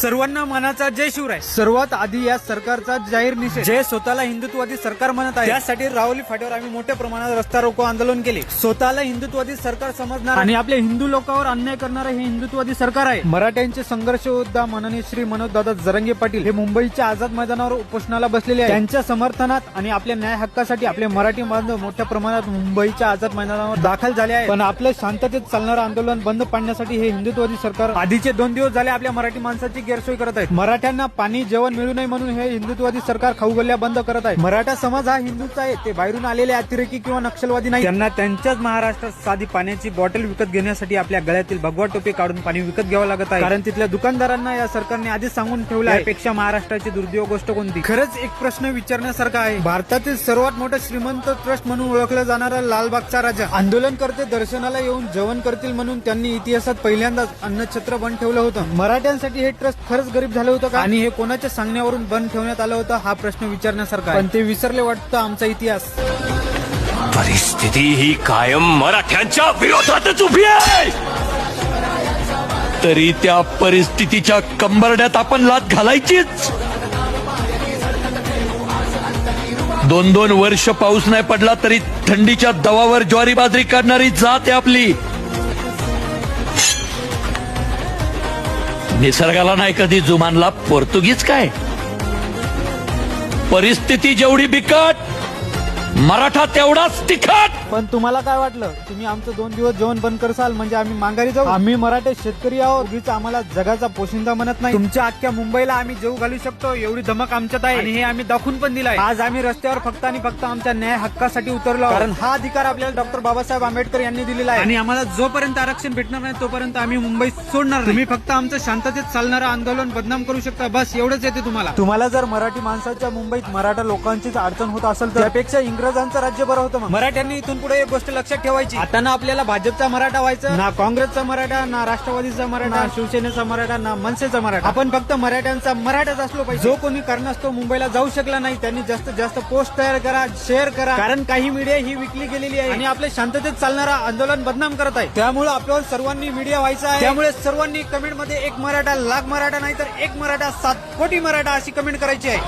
सर्वांना मनाचा जय शिवराय. सर्वात आधी या सरकारचा जाहीर निषेध. जे स्वतःला हिंदुत्ववादी सरकार म्हणत आहे त्यासाठी राहुली फाट्यावर आम्ही मोठ्या प्रमाणात रस्ता रोको आंदोलन केले. स्वतःला हिंदुत्ववादी सरकार समजणार आणि आपल्या हिंदू लोकांवर अन्याय करणारे हे हिंदुत्ववादी सरकार आहे. मराठ्यांचे संघर्ष योद्धा माननीय श्री मनोज दादा जरंगे पाटील. हे मुंबईच्या आझाद मैदानावर उपोषणाला बसलेले आहे त्यांच्या समर्थनात आणि आपल्या न्याय हक्कासाठी आपले मराठी बांधव मोठ्या प्रमाणात मुंबईच्या आझाद मैदानावर दाखल झाले आहे पण आपलं शांततेत चालणारं आंदोलन बंद पाडण्यासाठी हे हिंदुत्ववादी सरकार आधीचे दोन दिवस झाले आपल्या मराठी माणसाची गैरसोय करत आहेत. मराठ्यांना पाणी जेवण मिळू नये म्हणून हे हिंदुत्ववादी सरकार खाऊगल्ल्या बंद करत आहे. मराठा समाज हा हिंदूचा आहे. ते बाहेरून आलेले अतिरेकी किंवा नक्षलवादी नाही त्यांना त्यांच्याच महाराष्ट्रात साधी पाण्याची बॉटल विकत घेण्यासाठी आपल्या गळ्यातील भगवा टोपी काढून पाणी विकत घ्यावं लागत आहे. कारण तिथल्या दुकानदारांना या सरकारने आधीच सांगून ठेवलं आहे. पेक्षा महाराष्ट्राची दुर्दैव गोष्ट कोणती? खरंच एक प्रश्न विचारण्यासारखा आहे. भारतातील सर्वात मोठं श्रीमंत ट्रस्ट म्हणून ओळखलं जाणारा लालबागचा राजा. आंदोलनकर्ते दर्शनाला येऊन जेवण करतील म्हणून त्यांनी इतिहासात पहिल्यांदाच अन्नछत्र बंद ठेवलं होतं. मराठ्यांसाठी हे ट्रस्ट खरंच गरीब झालं होतं का? आणि हे कोणाच्या सांगण्यावरून बंद ठेवण्यात आलं होतं हा प्रश्न विचारण्यासारखा आहे. पण ते विसरले वाटतं आमचा इतिहास. परिस्थिती ही कायम मराठ्यांच्या विरोधातच उभी आहे. तरी त्या परिस्थितीच्या कंबरड्यात आपण लात घालायचीच. दोन दोन वर्ष पाऊस नाही पडला तरी थंडीच्या दवावर ज्वारी बाजरी काढणारी जात आहे आपली. निसर्गाला नाही कधी जुमानला पोर्तुगीज काय? परिस्थिती जेवढी बिकट मराठा तेवढाच तिखट! पण तुम्हाला काय वाटलं? तुम्ही आमचं दोन दिवस जेवण बंद करसाल म्हणजे आम्ही माघारी जाऊ? आम्ही मराठे शेतकरी आहोत. उगीच आम्हाला जगाचा पोशिंदा म्हणत नाही. तुमच्या अख्ख्या मुंबईला आम्ही जेव घालू शकतो. एवढी धमक आमच्यात आहे. आणि हे आम्ही दाखवून पण दिलाय. आज आम्ही रस्त्यावर फक्त आणि फक्त आमच्या न्याय हक्कासाठी उतरलो कारण हा अधिकार आपल्याला डॉक्टर बाबासाहेब आंबेडकर यांनी दिलेला आहे. आणि आम्हाला जोपर्यंत आरक्षण भेटणार नाही तोपर्यंत आम्ही मुंबई सोडणार नाही. तुम्ही फक्त आमचं शांततेत चालणारं आंदोलन बदनाम करू शकता. बस एवढंच येते तुम्हाला. तुम्हाला जर मराठी माणसाच्या मुंबईत मराठा लोकांचीच अडचण होत असेल तर त्यापेक्षा इंग्रजांचं राज्य बरं होतं मग. मराठ्यांनी इथून पुढे एक गोष्ट लक्षात ठेवायची. आता ना आपल्याला भाजपचा मराठा व्हायचं ना काँग्रेसचा मराठा ना राष्ट्रवादीचा मराठा ना शिवसेनेचा मराठा ना मनसेचा मराठा. आपण फक्त मराठ्यांचा मराठाच असलो पाहिजे. जो कोणी कारणास्तव मुंबईला जाऊ शकला नाही त्यांनी जास्तीत जास्त पोस्ट तयार करा शेअर करा. कारण काही मीडिया ही विकली गेलेली आहे. आणि आपल्या शांततेत चालणारा आंदोलन बदनाम करत आहे. त्यामुळे आपल्यावर सर्वांनी मीडिया व्हायचा आहे. त्यामुळे सर्वांनी कमेंटमध्ये एक मराठा लाख मराठा नाही तर एक मराठा सात कोटी मराठा अशी कमेंट करायची आहे.